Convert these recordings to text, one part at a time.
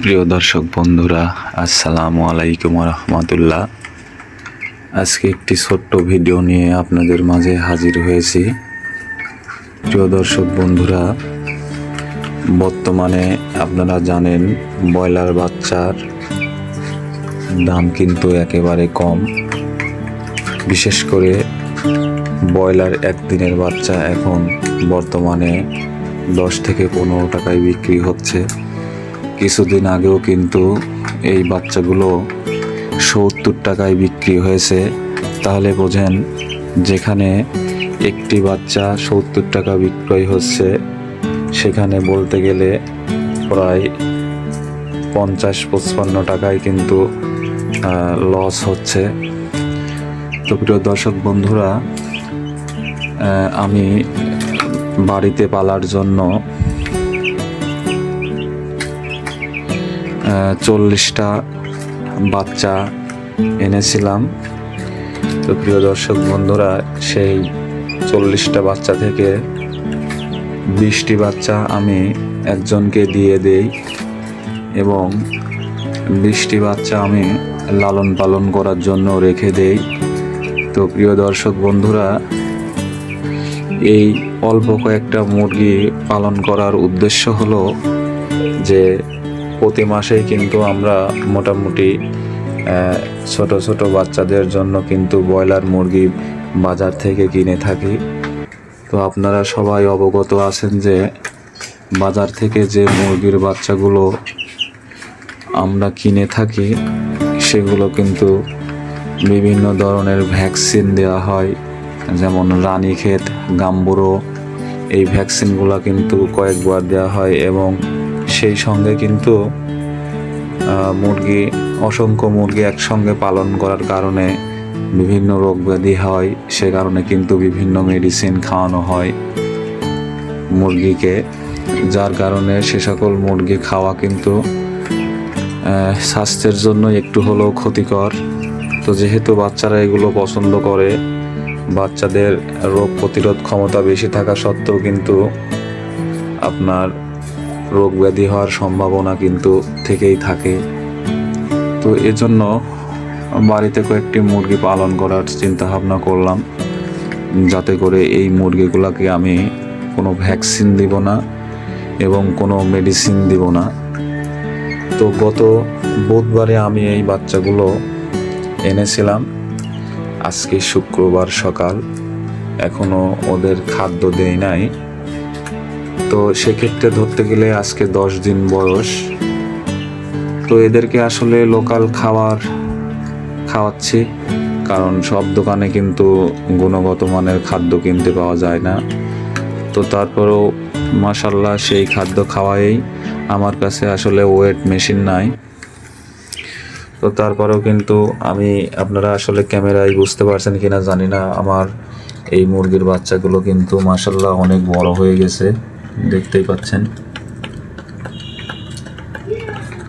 প্রিয় দর্শক বন্ধুরা, আসসালামু আলাইকুম রহমতুল্লাহ আজকে একটি ছোট্ট ভিডিও নিয়ে আপনাদের মাঝে হাজির হয়েছি। প্রিয় দর্শক বন্ধুরা, বর্তমানে আপনারা জানেন, ব্রয়লার বাচ্চার দাম কিন্তু একেবারে কম। বিশেষ করে ব্রয়লার একদিনের বাচ্চা এখন বর্তমানে দশ থেকে পনেরো টাকায় বিক্রি হচ্ছে। কিছুদিন আগেও কিন্তু এই বাচ্চাগুলো সত্তর টাকায় বিক্রি হয়েছে। তাহলে বোঝেন, যেখানে একটি বাচ্চা সত্তর টাকা বিক্রয় হচ্ছে, সেখানে বলতে গেলে প্রায় পঞ্চাশ, পঁচপান্ন টাকায় কিন্তু লস হচ্ছে। তো প্রিয় দর্শক বন্ধুরা আমি বাড়িতে পালার জন্য চল্লিশটা বাচ্চা এনেছিলাম। তো প্রিয় দর্শক বন্ধুরা, সেই চল্লিশটা বাচ্চা থেকে বিশটি বাচ্চা আমি একজনকে দিয়ে দেই এবং বিশটি বাচ্চা আমি লালন পালন করার জন্য রেখে দেই। তো প্রিয় দর্শক বন্ধুরা, এই অল্প কয়েকটা মুরগি পালন করার উদ্দেশ্য হলো যে প্রতি মাসেই কিন্তু আমরা মোটামুটি ছোট ছোট বাচ্চাদের জন্য কিন্তু ব্রয়লার মুরগি বাজার থেকে কিনে থাকি। তো আপনারা সবাই অবগত আছেন যে, বাজার থেকে যে মুরগির বাচ্চাগুলো আমরা কিনে থাকি, সেগুলো কিন্তু বিভিন্ন ধরনের ভ্যাকসিন দেওয়া হয়, যেমন রানীক্ষেত, গাম্বুরো, এই ভ্যাকসিনগুলো কিন্তু কয়েকবার দেওয়া হয় এবং সেই সঙ্গে কিন্তু মুরগি, অসংখ্য মুরগি একসঙ্গে পালন করার কারণে বিভিন্ন রোগ ব্যাধি হয়। সে কারণে কিন্তু বিভিন্ন মেডিসিন খাওয়ানো হয় মুরগিকে, যার কারণে সে সকল মুরগি খাওয়া কিন্তু স্বাস্থ্যের জন্য একটু হলেও ক্ষতিকর। তো যেহেতু বাচ্চারা এগুলো পছন্দ করে, বাচ্চাদের রোগ প্রতিরোধ ক্ষমতা বেশি থাকা সত্ত্বেও কিন্তু আপনার রোগ ব্যাধি হওয়ার সম্ভাবনা কিন্তু থেকেই থাকে। তো এজন্য বাড়িতে কয়েকটি মুরগি পালন করার চিন্তা ভাবনা করলাম। যাতে করে এই মুরগিগুলোকে আমি কোনো ভ্যাকসিন দিব না এবং কোনো মেডিসিন দিব না। তো গত বুধবারে আমি এই বাচ্চাগুলো এনেছিলাম। আজকে শুক্রবার সকাল। এখনও ওদের খাদ্য দেই নাই। তো সেক্ষেত্রে ধরতে গেলে আজকে দশ দিন বয়স। তো এদেরকে আসলে লোকাল খাবার খাওয়াচ্ছি, কারণ সব দোকানে কিন্তু গুণগত মানের খাদ্য কিনতে পাওয়া যায় না। তো তারপরেও মাসাল্লাহ সেই খাদ্য খাওয়াই আমার কাছে আসলে ওয়েট মেশিন নাই। তো তারপরেও কিন্তু আমি, আপনারা আসলে ক্যামেরায় বুঝতে পারছেন কিনা জানি না। আমার এই মুরগির বাচ্চাগুলো কিন্তু মাসাল্লাহ অনেক বড় হয়ে গেছে। দেখতেই পাচ্ছেন।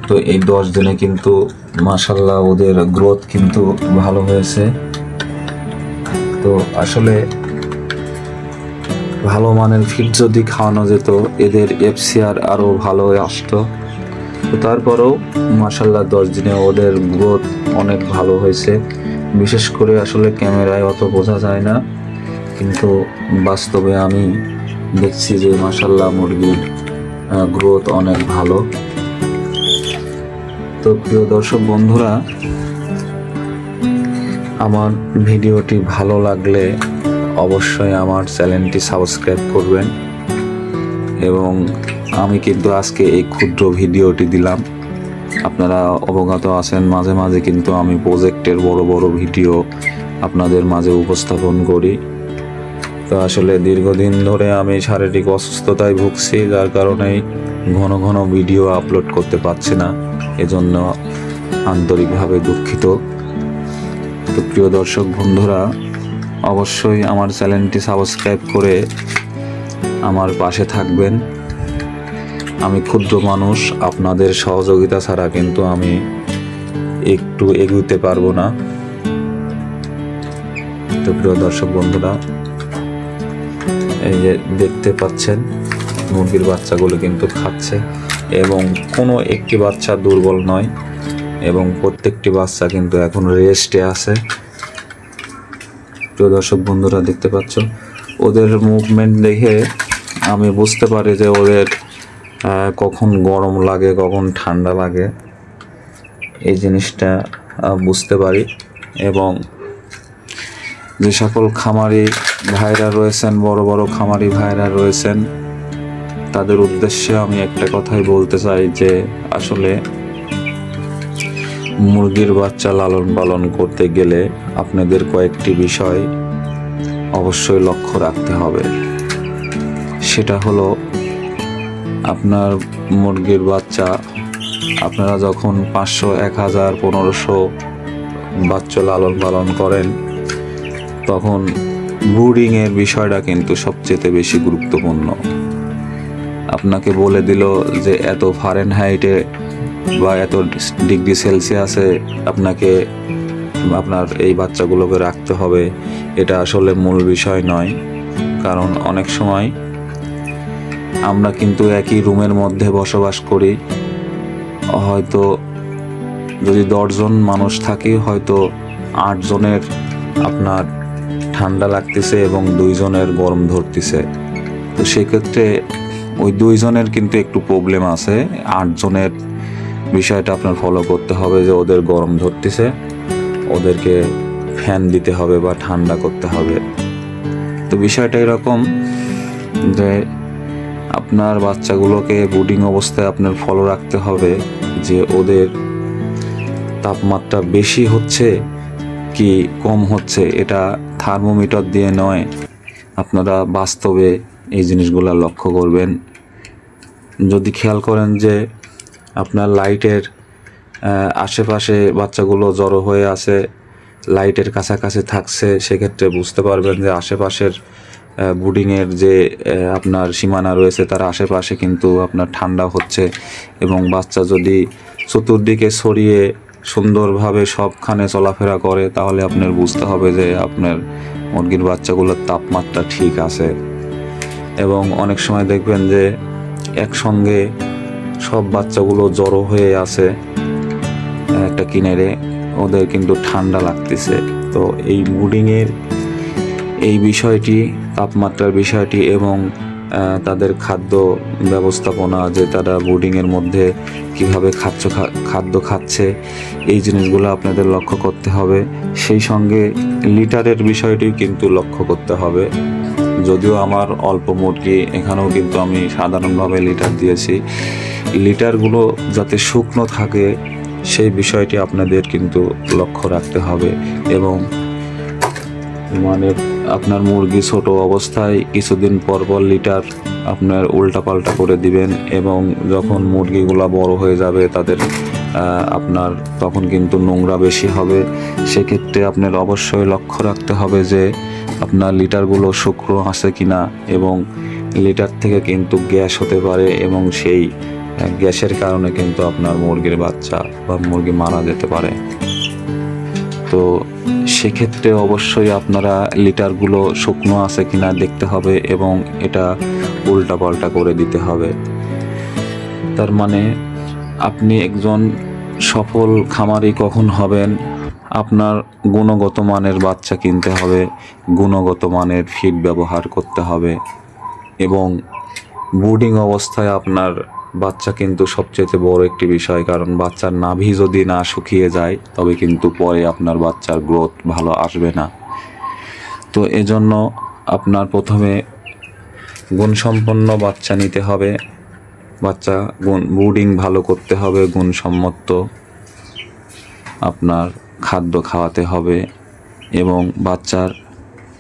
তো এই দশ দিনে কিন্তু মাসাল্লাহ ওদের গ্রোথ কিন্তু ভালো হয়েছে। তো আসলে ভালো মানের ফিড যদি খাওয়ানো যেত, এদের এফসিআর আরও ভালো আসতো। তো তারপরেও মাসাল্লাহ দশ দিনে ওদের গ্রোথ অনেক ভালো হয়েছে। বিশেষ করে আসলে ক্যামেরায় অত বোঝা যায় না। কিন্তু বাস্তবে আমি দেখছি যে মাসাল্লাহ মুরগির গ্রোথ অনেক ভালো। তো প্রিয় দর্শক বন্ধুরা, আমার ভিডিওটি ভালো লাগলে অবশ্যই আমার চ্যানেলটি সাবস্ক্রাইব করবেন। এবং আমি কিন্তু আজকে এই ক্ষুদ্র ভিডিওটি দিলাম। আপনারা অবগত আছেন, মাঝে মাঝে কিন্তু আমি প্রজেক্টের বড় বড় ভিডিও আপনাদের মাঝে উপস্থাপন করি। তো আসলে দীর্ঘদিন ধরে আমি শারীরিক অসুস্থতায় ভুগছি, যার কারণেই ঘন ঘন ভিডিও আপলোড করতে পারছি না, এজন্য আন্তরিকভাবে দুঃখিত। তো প্রিয় দর্শক বন্ধুরা, অবশ্যই আমার চ্যানেলটি সাবস্ক্রাইব করে আমার পাশে থাকবেন। আমি ক্ষুদ্র মানুষ, আপনাদের সহযোগিতা ছাড়া কিন্তু আমি একটু এগুতে পারব না। তো প্রিয় দর্শক বন্ধুরা এই যে দেখতে পাচ্ছেন, মুরগির বাচ্চাগুলো কিন্তু খাচ্ছে এবং কোনো একটি বাচ্চা দুর্বল নয় এবং প্রত্যেকটি বাচ্চা কিন্তু এখন রেস্টে আছে। প্রিয় দর্শক বন্ধুরা, দেখতে পাচ্ছ? ওদের মুভমেন্ট দেখে আমি বুঝতে পারি যে ওদের কখন গরম লাগে, কখন ঠান্ডা লাগে। এই জিনিসটা বুঝতে পারি এবং যে সকল খামারি ভাইরা রয়েছেন, বড় বড় খামারি ভাইরা রয়েছেন, তাদের উদ্দেশ্যে আমি একটা কথাই বলতে চাই যে আসলে মুরগির বাচ্চা লালন পালন করতে গেলে আপনাদের কয়েকটি বিষয় অবশ্যই লক্ষ্য রাখতে হবে। সেটা হলো, আপনার মুরগির বাচ্চা, আপনারা যখন পাঁচশো, এক হাজার, পনেরোশো বাচ্চা লালন পালন করেন তখন ব্রুডিংয়ের বিষয়টা কিন্তু সবচেয়ে বেশি গুরুত্বপূর্ণ। আপনাকে বলে দিল যে এত ফারেন হাইটে বা এত ডিগ্রি সেলসিয়াসে আপনাকে আপনার এই বাচ্চাগুলোকে রাখতে হবে, এটা আসলে মূল বিষয় নয়। কারণ অনেক সময় আমরা কিন্তু একই রুমের মধ্যে বসবাস করি। হয়তো যদি দশজন মানুষ থাকি, হয়তো আটজনের আপনার ঠান্ডা লাগতেছে এবং দুইজনের গরম ধরতেছে। তো সেক্ষেত্রে ওই দুইজনের কিন্তু একটু প্রবলেম আছে। আটজনের বিষয়টা আপনার ফলো করতে হবে যে ওদের গরম ধরতেছে, ওদেরকে ফ্যান দিতে হবে বা ঠান্ডা করতে হবে। তো বিষয়টা এরকম যে আপনার বাচ্চাগুলোকে বুডিং অবস্থায় আপনার ফলো রাখতে হবে যে ওদের তাপমাত্রা বেশি হচ্ছে কি কম হচ্ছে, এটা থার্মোমিটার দিয়ে নয়। আপনারা বাস্তবে এই জিনিসগুলো লক্ষ্য করবেন। যদি খেয়াল করেন যে আপনার লাইটের আশেপাশে বাচ্চাগুলো জড়ো হয়ে আছে, লাইটের কাছাকাছি থাকছে, সেক্ষেত্রে বুঝতে পারবেন যে আশেপাশের বুডিংয়ের যে আপনার সীমানা রয়েছে, তার আশেপাশে কিন্তু আপনার ঠান্ডা হচ্ছে এবং বাচ্চা যদি চতুর্দিকে ছড়িয়ে সুন্দরভাবে সবখানে চলাফেরা করে, তাহলে আপনার বুঝতে হবে যে আপনার মুরগির বাচ্চাগুলোর তাপমাত্রা ঠিক আছে। এবং অনেক সময় দেখবেন যে একসঙ্গে সব বাচ্চাগুলো জড়ো হয়ে আছে একটা কিনারে, ওদের কিন্তু ঠান্ডা লাগতেছে। তো এই বুডিংয়ের এই বিষয়টি, তাপমাত্রার বিষয়টি এবং তাদের খাদ্য ব্যবস্থাপনা, যে তারা বোর্ডিংয়ের মধ্যে কীভাবে খাচ্ছ খাদ্য খাচ্ছে, এই জিনিসগুলো আপনাদের লক্ষ্য করতে হবে। সেই সঙ্গে লিটারের বিষয়টি কিন্তু লক্ষ্য করতে হবে। যদিও আমার অল্প মুরগি, এখানেও কিন্তু আমি সাধারণভাবে লিটার দিয়েছি। লিটারগুলো যাতে শুকনো থাকে, সেই বিষয়টি আপনাদের কিন্তু লক্ষ্য রাখতে হবে এবং মানে আপনার মুরগি ছোট অবস্থায় কিছুদিন পর পর লিটার আপনার উল্টাপাল্টা করে দিবেন এবং যখন মুরগিগুলা বড় হয়ে যাবে তাদের আপনার তখন কিন্তু নোংরা বেশি হবে। সেক্ষেত্রে আপনার অবশ্যই লক্ষ্য রাখতে হবে যে আপনার লিটারগুলো শুকনো আছে কিনা এবং লিটার থেকে কিন্তু গ্যাস হতে পারে এবং সেই গ্যাসের কারণে কিন্তু আপনার মুরগির বাচ্চা বা মুরগি মারা যেতে পারে। তো সেক্ষেত্রে অবশ্যই আপনারা লিটারগুলো শুকনো আছে কিনা দেখতে হবে এবং এটা উল্টা পাল্টা করে দিতে হবে। তার মানে আপনি একজন সফল খামারি কখন হবেন? আপনার গুণগত মানের বাচ্চা কিনতে হবে, গুণগত মানের ফিড ব্যবহার করতে হবে এবং বোর্ডিং অবস্থায় আপনার বাচ্চা কিন্তু সবচেয়ে বড় একটি বিষয়, কারণ বাচ্চার নাভি যদি না শুকিয়ে যায়, তবে কিন্তু পরে আপনার বাচ্চার গ্রোথ ভালো আসবে না। তো এজন্য আপনার প্রথমে গুণসম্পন্ন বাচ্চা নিতে হবে। বাচ্চা গুণ বোর্ডিং ভালো করতে হবে, গুণসম্মত আপনার খাদ্য খাওয়াতে হবে এবং বাচ্চার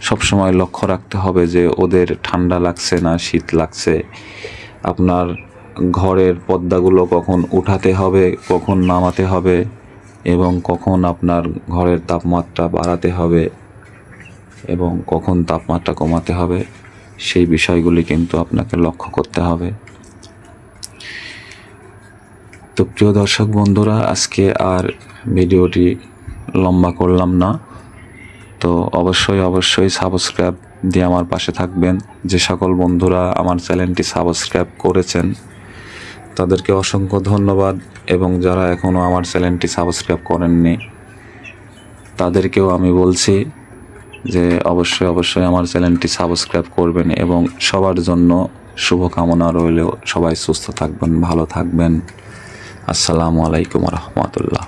সবসময় লক্ষ্য রাখতে হবে যে ওদের ঠান্ডা লাগছে না, শীত লাগছে। আপনার ঘরের পর্দাগুলো কখন উঠাতে হবে, কখন নামাতে হবে এবং কখন আপনার ঘরের তাপমাত্রা বাড়াতে হবে এবং কখন তাপমাত্রা কমাতে হবে, সেই বিষয়গুলি কিন্তু আপনাকে লক্ষ্য করতে হবে। তো প্রিয় দর্শক বন্ধুরা, আজকে আর ভিডিওটি লম্বা করলাম না। তো অবশ্যই অবশ্যই সাবস্ক্রাইব দিয়ে আমার পাশে থাকবেন। যে সকল বন্ধুরা আমার চ্যানেলটি সাবস্ক্রাইব করেছেন তাদেরকে অসংখ্য ধন্যবাদ এবং যারা এখনও আমার চ্যানেলটি সাবস্ক্রাইব করেননি, তাদেরকেও আমি বলছি যে অবশ্যই অবশ্যই আমার চ্যানেলটি সাবস্ক্রাইব করবেন এবং সবার জন্য শুভকামনা রইলেও সবাই সুস্থ থাকবেন, ভালো থাকবেন। আসসালামু আলাইকুম রহমতুল্লাহ।